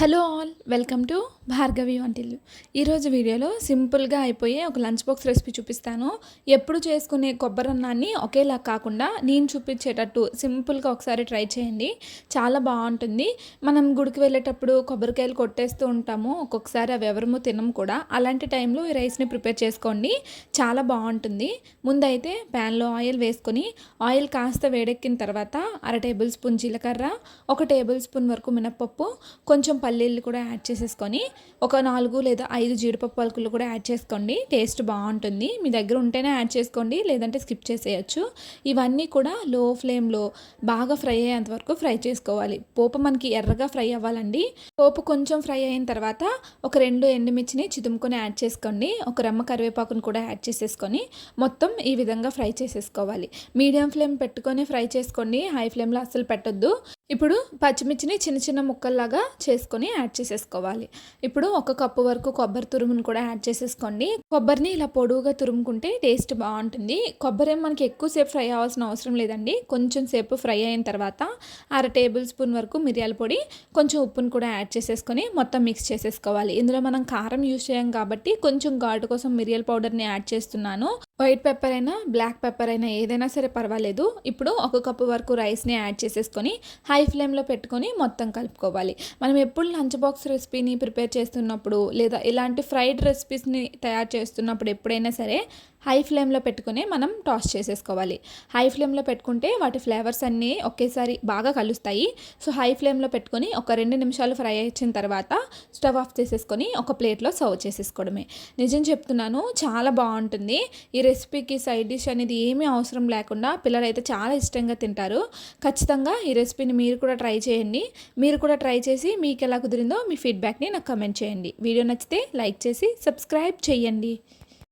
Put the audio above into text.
Hello all welcome to Bhargavi వంటిల్లు. ఈరోజు వీడియోలో సింపుల్గా అయిపోయే ఒక లంచ్ బాక్స్ రెసిపీ చూపిస్తాను. ఎప్పుడు చేసుకునే కొబ్బరన్నాన్ని ఒకేలా కాకుండా నేను చూపించేటట్టు సింపుల్గా ఒకసారి ట్రై చేయండి. చాలా బాగుంటుంది. మనం గుడికి వెళ్ళేటప్పుడు కొబ్బరికాయలు కొట్టేస్తూ ఉంటాము. ఒక్కొక్కసారి అవి ఎవరము తినము కూడా. అలాంటి టైంలో ఈ రైస్ని ప్రిపేర్ చేసుకోండి. చాలా బాగుంటుంది. ముందైతే ప్యాన్లో ఆయిల్ వేసుకొని ఆయిల్ కాస్త వేడెక్కిన తర్వాత అర టేబుల్ స్పూన్ జీలకర్ర ఒక టేబుల్ స్పూన్ వరకు మినప్పప్పు కొంచెం పల్లీలు కూడా యాడ్ చేసేసుకొని ఒక నాలుగు లేదా ఐదు జీడిపప్పు పలుకులు కూడా యాడ్ చేసుకోండి. టేస్ట్ బాగుంటుంది. మీ దగ్గర ఉంటేనే యాడ్ చేసుకోండి లేదంటే స్కిప్ చేసేయచ్చు. ఇవన్నీ కూడా లో ఫ్లేమ్లో బాగా ఫ్రై అయ్యేంత వరకు ఫ్రై చేసుకోవాలి. పోపు మనకి ఎర్రగా ఫ్రై అవ్వాలండి. పోపు కొంచెం ఫ్రై అయిన తర్వాత ఒక రెండు ఎండుమిర్చిని చిదుముకొని యాడ్ చేసుకోండి. ఒక రమ్మ కరివేపాకును కూడా యాడ్ చేసేసుకొని మొత్తం ఈ విధంగా ఫ్రై చేసేసుకోవాలి. మీడియం ఫ్లేమ్ పెట్టుకొని ఫ్రై చేసుకోండి. హై ఫ్లేమ్లో అస్సలు పెట్టొద్దు. ఇప్పుడు పచ్చిమిర్చిని చిన్న చిన్న ముక్కల్లాగా చేసుకొని యాడ్ చేసేసుకోవాలి. ఇప్పుడు ఒక కప్పు వరకు కొబ్బరి తురుమును కూడా యాడ్ చేసేసుకోండి. కొబ్బరిని ఇలా పొడువుగా తురుముకుంటే టేస్ట్ బాగుంటుంది. కొబ్బరి మనకి ఎక్కువసేపు ఫ్రై అవ్వాల్సిన అవసరం లేదండి. కొంచెం సేపు ఫ్రై అయిన తర్వాత అర టేబుల్ స్పూన్ వరకు మిరియాల పొడి కొంచెం ఉప్పును కూడా యాడ్ చేసేసుకొని మొత్తం మిక్స్ చేసేసుకోవాలి. ఇందులో మనం కారం యూస్ చేయం కాబట్టి కొంచెం ఘాటు కోసం మిరియాల పౌడర్ని యాడ్ చేస్తున్నాను. వైట్ పెప్పర్ అయినా బ్లాక్ పెప్పర్ అయినా ఏదైనా సరే పర్వాలేదు. ఇప్పుడు ఒక కప్పు వరకు రైస్ని యాడ్ చేసేసుకొని హై ఫ్లేమ్లో పెట్టుకొని మొత్తం కలుపుకోవాలి. మనం ఎప్పుడు లంచ్ బాక్స్ రెసిపీని ప్రిపేర్ చేస్తున్నప్పుడు లేదా ఇలాంటి ఫ్రైడ్ రెసిపీస్ని తయారు చేస్తున్నప్పుడు ఎప్పుడైనా సరే హై ఫ్లేమ్లో పెట్టుకుని మనం టాస్ చేసేసుకోవాలి. హై ఫ్లేమ్లో పెట్టుకుంటే వాటి ఫ్లేవర్స్ అన్నీ ఒకేసారి బాగా కలుస్తాయి. సో హై ఫ్లేమ్లో పెట్టుకొని ఒక రెండు నిమిషాలు ఫ్రై వచ్చిన తర్వాత స్టవ్ ఆఫ్ చేసేసుకొని ఒక ప్లేట్లో సర్వ్ చేసేసుకోవడమే. నిజం చెప్తున్నాను చాలా బాగుంటుంది. ఈ రెసిపీకి సైడ్ డిష్ అనేది ఏమీ అవసరం లేకుండా పిల్లలు అయితే చాలా ఇష్టంగా తింటారు. ఖచ్చితంగా ఈ రెసిపీని మీరు కూడా ట్రై చేయండి. మీరు కూడా ట్రై చేసి మీకు ఎలా కుదిరిందో మీ ఫీడ్బ్యాక్ని నాకు కమెంట్ చేయండి. వీడియో నచ్చితే లైక్ చేసి సబ్స్క్రైబ్ చేయండి.